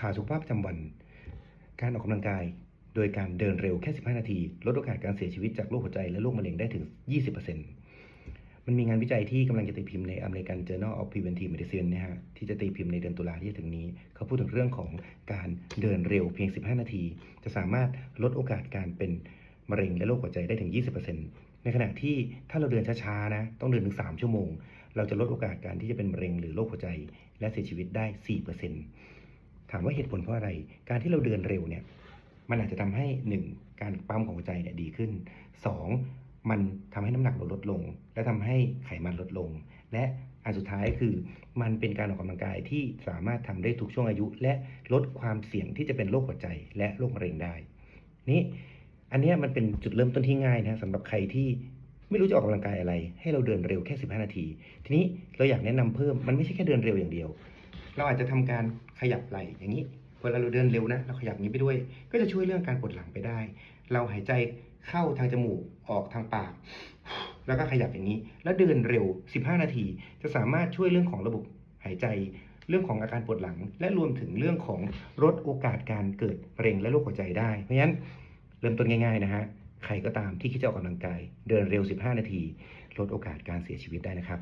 ข่าวสุขภาพประจำวัน การออกกำลังกาย โดยการเดินเร็วแค่ 15 นาที ลดโอกาสการเสียชีวิตจากโรคหัวใจและโรคมะเร็งได้ถึง 20%มันมีงานวิจัยที่กำลังจะตีพิมพ์ใน American Journal of Preventive Medicine นะฮะที่จะตีพิมพ์ในเดือนตุลาที่จะถึงนี้ เขาพูดถึงเรื่องของการเดินเร็วเพียง 15 นาที จะสามารถลดโอกาสการเป็นมะเร็งและโรคหัวใจได้ถึง 20%ในขณะที่ถ้าเราเดินช้าๆนะ ต้องเดินถึง 3 ชั่วโมง เราจะลดโอกาสการที่จะเป็นมะเร็งหรือโรคหัวใจ และเสียชีวิตได้ 4% ถามว่าเหตุผลเพราะอะไร การที่เราเดินเร็วเนี่ย มันอาจจะทำให้ 1. การปั๊มของหัวใจเนี่ยดีขึ้น 2. มันทำให้น้ำหนักเราลดลง และทำให้ไขมันลดลง และอันสุดท้ายคือมันเป็นการออกกำลังกายที่สามารถทำได้ทุกช่วงอายุ และลดความเสี่ยงที่จะเป็นโรคหัวใจ และโรคมะเร็งได้ นี่อันนี้มันเป็นจุดเริ่มต้นที่ง่ายนะสำหรับใครที่ไม่รู้จะออกกำลังกายอะไร ให้เราเดินเร็วแค่ 15 นาที ทีนี้เราอยากแนะนำเพิ่มมันไม่ใช่แค่เดินเร็วอย่างเดียว เราอาจจะทำการขยับไหล่อย่างนี้เวลาเราเดินเร็วนะ เราขยับอย่างนี้ไปด้วย ก็จะช่วยเรื่องการปวดหลังไปได้ เราหายใจเข้าทางจมูกออกทางปาก แล้วก็ขยับอย่างนี้ แล้วเดินเร็ว 15 นาที จะสามารถช่วยเรื่องของระบบหายใจ เรื่องของอาการปวดหลัง และรวมถึงเรื่องของลดโอกาสการเกิดมะเร็งและโรคหัวใจได้ เพราะฉะนั้นเริ่มต้นง่าย ๆ นะฮะใครก็ตามที่คิดจะออกกำลังกาย เดินเร็ว 15 นาที ลดโอกาสการเสียชีวิตได้นะครับ